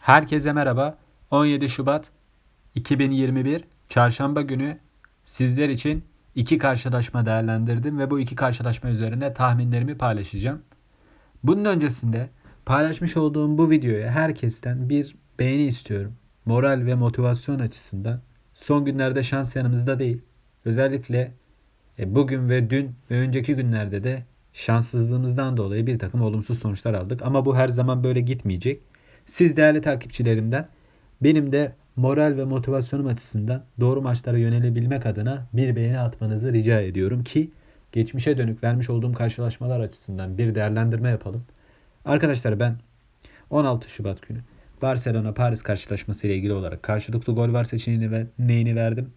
Herkese merhaba. 17 Şubat 2021 Çarşamba günü sizler için iki karşılaşma değerlendirdim ve bu iki karşılaşma üzerine tahminlerimi paylaşacağım. Bunun öncesinde paylaşmış olduğum bu videoya herkesten bir beğeni istiyorum. Moral ve motivasyon açısından. Son günlerde şans yanımızda değil. Özellikle e, bugün ve dün ve önceki günlerde de şanssızlığımızdan dolayı bir takım olumsuz sonuçlar aldık. Ama bu her zaman böyle gitmeyecek. Siz değerli takipçilerimden benim de moral ve motivasyonum açısından doğru maçlara yönelebilmek adına bir beğeni atmanızı rica ediyorum ki geçmişe dönük vermiş olduğum karşılaşmalar açısından bir değerlendirme yapalım. Arkadaşlar ben 16 Şubat günü Barcelona Paris karşılaşması ile ilgili olarak karşılıklı gol var seçeneğini ve neyini verdim.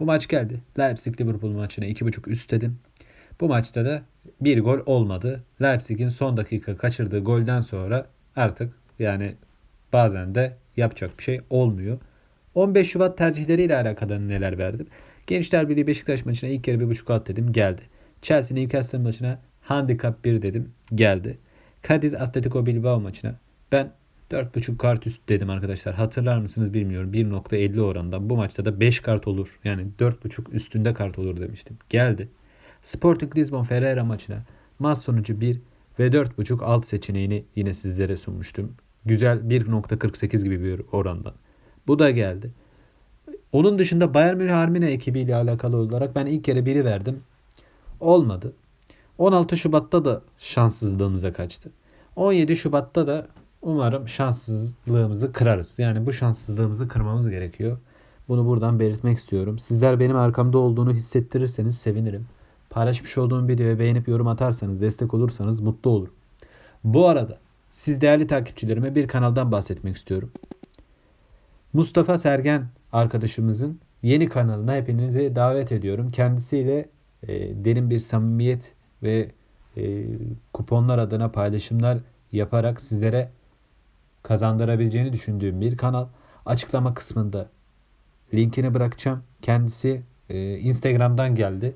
Bu maç geldi. Leipzig Liverpool maçına 2.5 üst dedim. Bu maçta da bir gol olmadı. Leipzig'in son dakika kaçırdığı golden sonra artık yani bazen de yapacak bir şey olmuyor. 15 Şubat tercihleriyle alakalı neler verdim? Gençler Birliği Beşiktaş maçına ilk yarı 1.5 alt dedim geldi. Chelsea Newcastle maçına handikap 1 dedim geldi. Cadiz Atletico Bilbao maçına ben 4.5 kart üst dedim arkadaşlar. Hatırlar mısınız bilmiyorum. 1.50 oranında. Bu maçta da 5 kart olur. Yani 4.5 üstünde kart olur demiştim. Geldi. Sporting Lisbon Ferreira maçına maç sonucu 1 ve 4.5 alt seçeneğini yine sizlere sunmuştum. Güzel 1.48 gibi bir orandan. Bu da geldi. Onun dışında Bayern Münih Armine ekibiyle alakalı olarak ben ilk kere 1'i verdim. Olmadı. 16 Şubat'ta da şanssızlığımıza kaçtı. 17 Şubat'ta da umarım şanssızlığımızı kırarız. Yani bu şanssızlığımızı kırmamız gerekiyor. Bunu buradan belirtmek istiyorum. Sizler benim arkamda olduğunu hissettirirseniz sevinirim. Paylaşmış olduğum videoya beğenip yorum atarsanız, destek olursanız mutlu olurum. Bu arada siz değerli takipçilerime bir kanaldan bahsetmek istiyorum. Mustafa Sergen arkadaşımızın yeni kanalına hepinizi davet ediyorum. Kendisiyle e, derin bir samimiyet ve e, kuponlar adına paylaşımlar yaparak sizlere kazandırabileceğini düşündüğüm bir kanal. Açıklama kısmında linkini bırakacağım. Kendisi e, Instagram'dan geldi.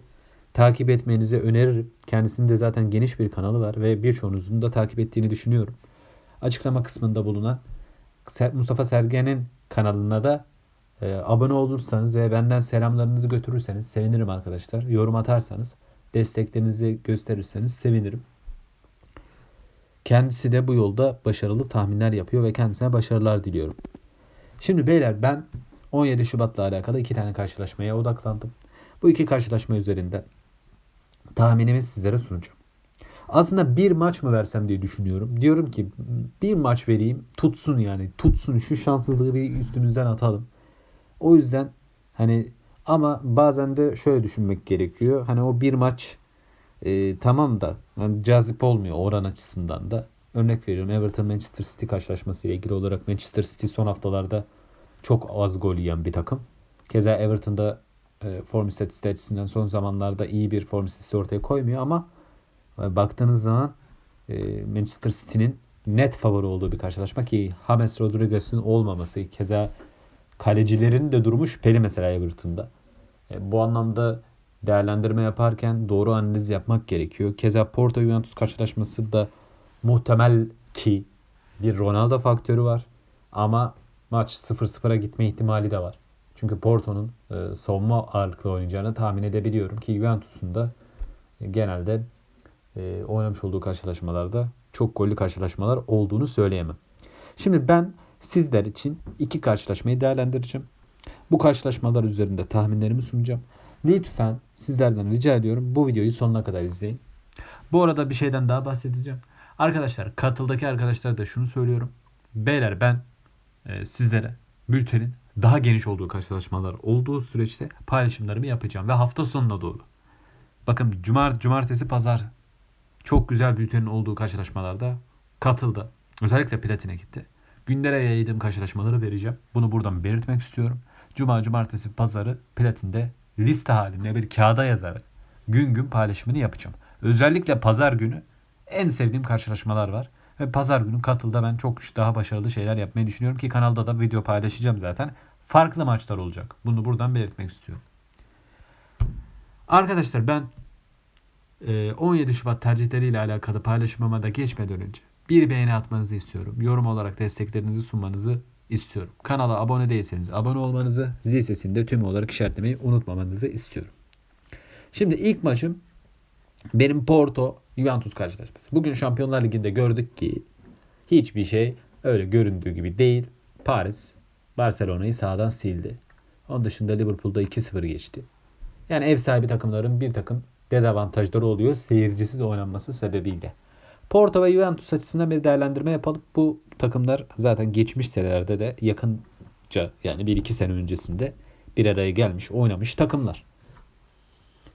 Takip etmenizi öneririm. Kendisinin de zaten geniş bir kanalı var ve birçoğunuzun da takip ettiğini düşünüyorum. Açıklama kısmında bulunan Mustafa Sergen'in kanalına da e, abone olursanız ve benden selamlarınızı götürürseniz sevinirim arkadaşlar. Yorum atarsanız, desteklerinizi gösterirseniz sevinirim. Kendisi de bu yolda başarılı tahminler yapıyor ve kendisine başarılar diliyorum. Şimdi beyler ben 17 Şubat'la alakalı iki tane karşılaşmaya odaklandım. Bu iki karşılaşma üzerinde tahminimi sizlere sunacağım. Aslında bir maç mı versem diye düşünüyorum. Diyorum ki bir maç vereyim tutsun yani. Tutsun şu şanssızlığı üstümüzden atalım. O yüzden hani ama bazen de şöyle düşünmek gerekiyor. Hani o bir maç e, tamam da yani cazip olmuyor oran açısından da. Örnek veriyorum Everton Manchester City karşılaşması ile ilgili olarak Manchester City son haftalarda çok az gol yiyen bir takım. Keza Everton'da e, form istatistiği açısından son zamanlarda iyi bir form istatistiği ortaya koymuyor ama baktığınız zaman e, Manchester City'nin net favori olduğu bir karşılaşma ki James Rodriguez'in olmaması keza kalecilerin de durumu şüpheli mesela Everton'da. E, bu anlamda değerlendirme yaparken doğru analiz yapmak gerekiyor. Keza Porto Juventus karşılaşması da muhtemel ki bir Ronaldo faktörü var. Ama maç 0-0'a gitme ihtimali de var. Çünkü Porto'nun e, savunma ağırlıklı oynayacağını tahmin edebiliyorum ki Juventus'un da genelde e, oynamış olduğu karşılaşmalarda çok gollü karşılaşmalar olduğunu söyleyemem. Şimdi ben sizler için iki karşılaşmayı değerlendireceğim. Bu karşılaşmalar üzerinde tahminlerimi sunacağım. Lütfen sizlerden rica ediyorum bu videoyu sonuna kadar izleyin. Bu arada bir şeyden daha bahsedeceğim. Arkadaşlar katıldaki arkadaşlara da şunu söylüyorum. Beyler ben e, sizlere bültenin daha geniş olduğu karşılaşmalar olduğu süreçte paylaşımlarımı yapacağım ve hafta sonuna doğru. Bakın cumart cumartesi pazar çok güzel bültenin olduğu karşılaşmalarda katıldı. Özellikle platine gitti. Günlere yaydığım karşılaşmaları vereceğim. Bunu buradan belirtmek istiyorum. Cuma, cumartesi, pazarı platinde liste halinde bir kağıda yazarak gün gün paylaşımını yapacağım. Özellikle pazar günü en sevdiğim karşılaşmalar var. Ve pazar günü katılda ben çok daha başarılı şeyler yapmayı düşünüyorum ki kanalda da video paylaşacağım zaten. Farklı maçlar olacak. Bunu buradan belirtmek istiyorum. Arkadaşlar ben 17 Şubat tercihleriyle alakalı paylaşmama da geçmeden önce bir beğeni atmanızı istiyorum. Yorum olarak desteklerinizi sunmanızı istiyorum. Kanala abone değilseniz abone olmanızı, zil sesini de tüm olarak işaretlemeyi unutmamanızı istiyorum. Şimdi ilk maçım benim Porto Juventus karşılaşması. Bugün Şampiyonlar Ligi'nde gördük ki hiçbir şey öyle göründüğü gibi değil. Paris Barcelona'yı sağdan sildi. Onun dışında Liverpool'da 2-0 geçti. Yani ev sahibi takımların bir takım dezavantajları oluyor seyircisiz oynanması sebebiyle. Porto ve Juventus açısından bir değerlendirme yapalım. Bu takımlar zaten geçmiş senelerde de yakınca yani 1-2 sene öncesinde bir araya gelmiş, oynamış takımlar.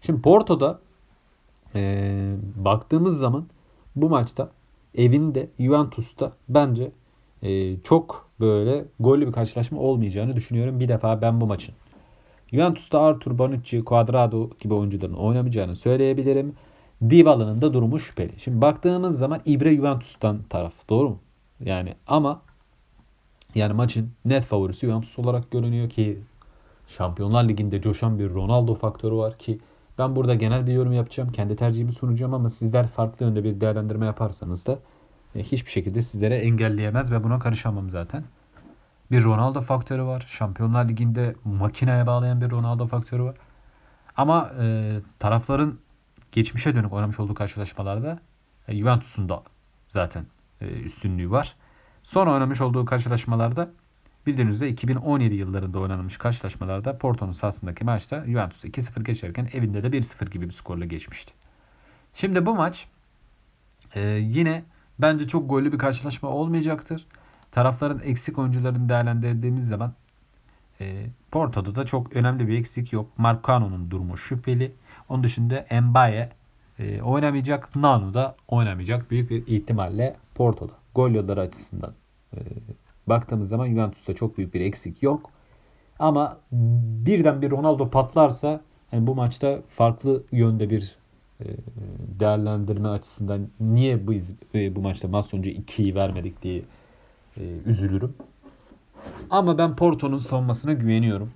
Şimdi Porto'da ee, baktığımız zaman bu maçta evinde Juventus'ta bence e, çok böyle gollü bir karşılaşma olmayacağını düşünüyorum. Bir defa ben bu maçın. Juventus'ta Arthur, Bonucci, Cuadrado gibi oyuncuların oynamayacağını söyleyebilirim. Dybala'nın da durumu şüpheli. Şimdi baktığımız zaman İbre Juventus'tan taraf. Doğru mu? Yani ama yani maçın net favorisi Juventus olarak görünüyor ki Şampiyonlar Ligi'nde coşan bir Ronaldo faktörü var ki ben burada genel bir yorum yapacağım. Kendi tercihimi sunacağım ama sizler farklı yönde bir değerlendirme yaparsanız da e, hiçbir şekilde sizlere engelleyemez ve buna karışamam zaten. Bir Ronaldo faktörü var. Şampiyonlar Ligi'nde makineye bağlayan bir Ronaldo faktörü var. Ama e, tarafların geçmişe dönük oynamış olduğu karşılaşmalarda e, Juventus'un da zaten e, üstünlüğü var. Son oynamış olduğu karşılaşmalarda bildiğiniz üzere 2017 yıllarında oynanmış karşılaşmalarda Porto'nun sahasındaki maçta Juventus 2-0 geçerken evinde de 1-0 gibi bir skorla geçmişti. Şimdi bu maç e, yine bence çok gollü bir karşılaşma olmayacaktır. Tarafların eksik oyuncularını değerlendirdiğimiz zaman e, Porto'da da çok önemli bir eksik yok. Marcano'nun durumu şüpheli. Onun dışında Mbaye e, oynamayacak. Nanu da oynamayacak. Büyük bir ihtimalle Porto'da. Gol yolları açısından e, baktığımız zaman Juventus'ta çok büyük bir eksik yok. Ama birden bir Ronaldo patlarsa yani bu maçta farklı yönde bir e, değerlendirme açısından niye biz e, bu maçta maç sonucu 2'yi vermedik diye e, üzülürüm. Ama ben Porto'nun savunmasına güveniyorum.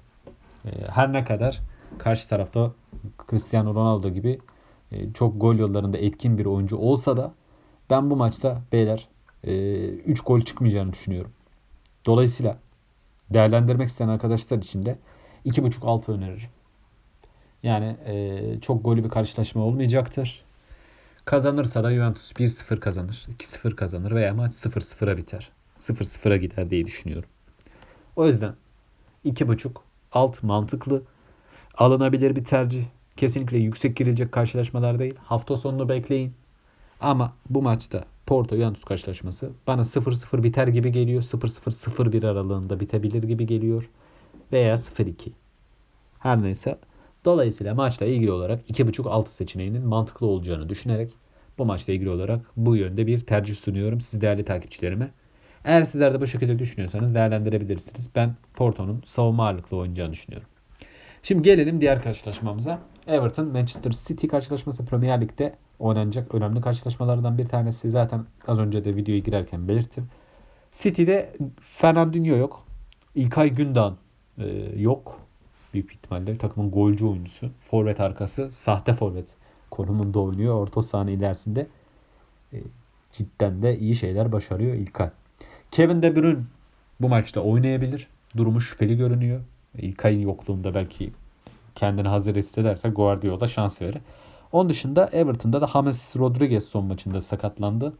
Her ne kadar karşı tarafta Cristiano Ronaldo gibi çok gol yollarında etkin bir oyuncu olsa da ben bu maçta beyler 3 gol çıkmayacağını düşünüyorum. Dolayısıyla değerlendirmek isteyen arkadaşlar için de 2.5 altı öneririm. Yani e, çok golü bir karşılaşma olmayacaktır. Kazanırsa da Juventus 1-0 kazanır, 2-0 kazanır veya maç 0-0'a biter. 0-0'a gider diye düşünüyorum. O yüzden 2.5 alt mantıklı alınabilir bir tercih. Kesinlikle yüksek girilecek karşılaşmalar değil. Hafta sonunu bekleyin. Ama bu maçta Porto Juventus karşılaşması bana 0-0 biter gibi geliyor. 0-0-0-1 aralığında bitebilir gibi geliyor. Veya 0-2. Her neyse. Dolayısıyla maçla ilgili olarak 2.5 altı seçeneğinin mantıklı olacağını düşünerek bu maçla ilgili olarak bu yönde bir tercih sunuyorum siz değerli takipçilerime. Eğer sizler de bu şekilde düşünüyorsanız değerlendirebilirsiniz. Ben Porto'nun savunma ağırlıklı oynayacağını düşünüyorum. Şimdi gelelim diğer karşılaşmamıza. Everton Manchester City karşılaşması Premier Lig'de oynanacak önemli karşılaşmalardan bir tanesi. Zaten az önce de videoya girerken belirttim. City'de Fernandinho yok. İlkay Gündoğan e, yok. Büyük ihtimalle takımın golcü oyuncusu. Forvet arkası sahte forvet konumunda oynuyor. Orta sahanın ilerisinde e, cidden de iyi şeyler başarıyor İlkay. Kevin De Bruyne bu maçta oynayabilir. Durumu şüpheli görünüyor. İlkay'ın yokluğunda belki kendini hazır hissederse Guardiola şans verir. Onun dışında Everton'da da James Rodriguez son maçında sakatlandı.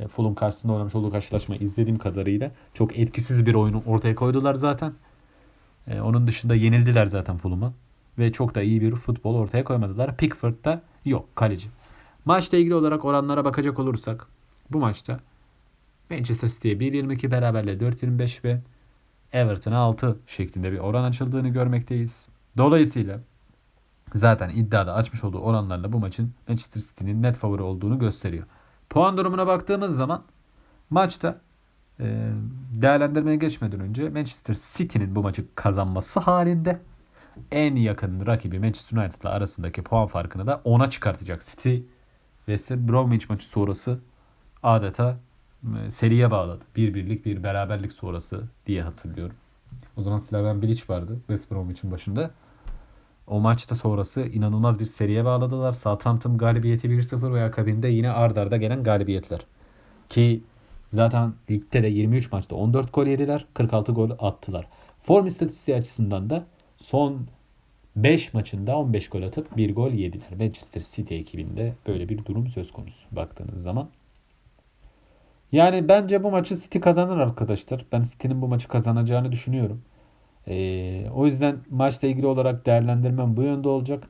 E, Fulham karşısında oynamış olduğu karşılaşma izlediğim kadarıyla çok etkisiz bir oyunu ortaya koydular zaten. E, onun dışında yenildiler zaten Fulham'a. Ve çok da iyi bir futbol ortaya koymadılar. Pickford'da yok kaleci. Maçla ilgili olarak oranlara bakacak olursak bu maçta Manchester City'ye 1.22 beraberle 4.25 ve Everton'a 6 şeklinde bir oran açıldığını görmekteyiz. Dolayısıyla zaten iddiada açmış olduğu oranlarla bu maçın Manchester City'nin net favori olduğunu gösteriyor. Puan durumuna baktığımız zaman maçta e, değerlendirmeye geçmeden önce Manchester City'nin bu maçı kazanması halinde en yakın rakibi Manchester United'la arasındaki puan farkını da 10'a çıkartacak City. West Bromwich maçı sonrası adeta seriye bağladı. Bir birlik bir beraberlik sonrası diye hatırlıyorum. O zaman Slaven Bilic vardı West Bromwich'in başında. O maçta sonrası inanılmaz bir seriye bağladılar. Southampton galibiyeti 1-0 ve akabinde yine ard arda gelen galibiyetler. Ki zaten ligde de 23 maçta 14 gol yediler. 46 gol attılar. Form istatistiği açısından da son 5 maçında 15 gol atıp 1 gol yediler. Manchester City ekibinde böyle bir durum söz konusu baktığınız zaman. Yani bence bu maçı City kazanır arkadaşlar. Ben City'nin bu maçı kazanacağını düşünüyorum. Ee, o yüzden maçla ilgili olarak değerlendirmem bu yönde olacak.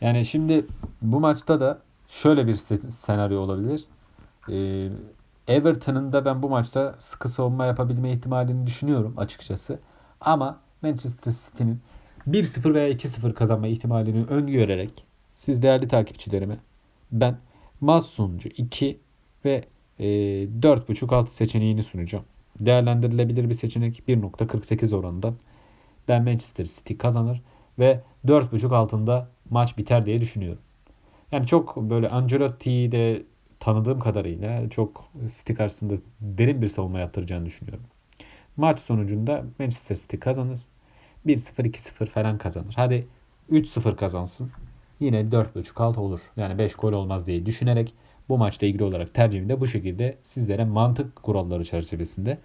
Yani şimdi bu maçta da şöyle bir se- senaryo olabilir. Ee, Everton'ın da ben bu maçta sıkı savunma yapabilme ihtimalini düşünüyorum açıkçası. Ama Manchester City'nin 1-0 veya 2-0 kazanma ihtimalini öngörerek siz değerli takipçilerime ben maç sonucu 2 ve e, 4.5 alt seçeneğini sunacağım. Değerlendirilebilir bir seçenek 1.48 oranında. Ben Manchester City kazanır ve 4.5 altında maç biter diye düşünüyorum. Yani çok böyle Ancelotti'yi de tanıdığım kadarıyla çok City karşısında derin bir savunma yaptıracağını düşünüyorum. Maç sonucunda Manchester City kazanır. 1-0 2-0 falan kazanır. Hadi 3-0 kazansın. Yine 4.5 alt olur. Yani 5 gol olmaz diye düşünerek bu maçla ilgili olarak tercihimi de bu şekilde sizlere mantık kuralları çerçevesinde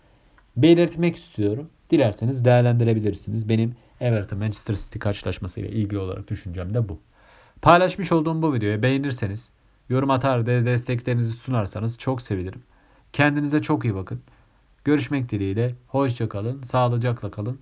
belirtmek istiyorum. Dilerseniz değerlendirebilirsiniz. Benim Everton Manchester City karşılaşmasıyla ilgili olarak düşüncem de bu. Paylaşmış olduğum bu videoyu beğenirseniz, yorum atar ve desteklerinizi sunarsanız çok sevinirim. Kendinize çok iyi bakın. Görüşmek dileğiyle. Hoşça kalın. Sağlıcakla kalın.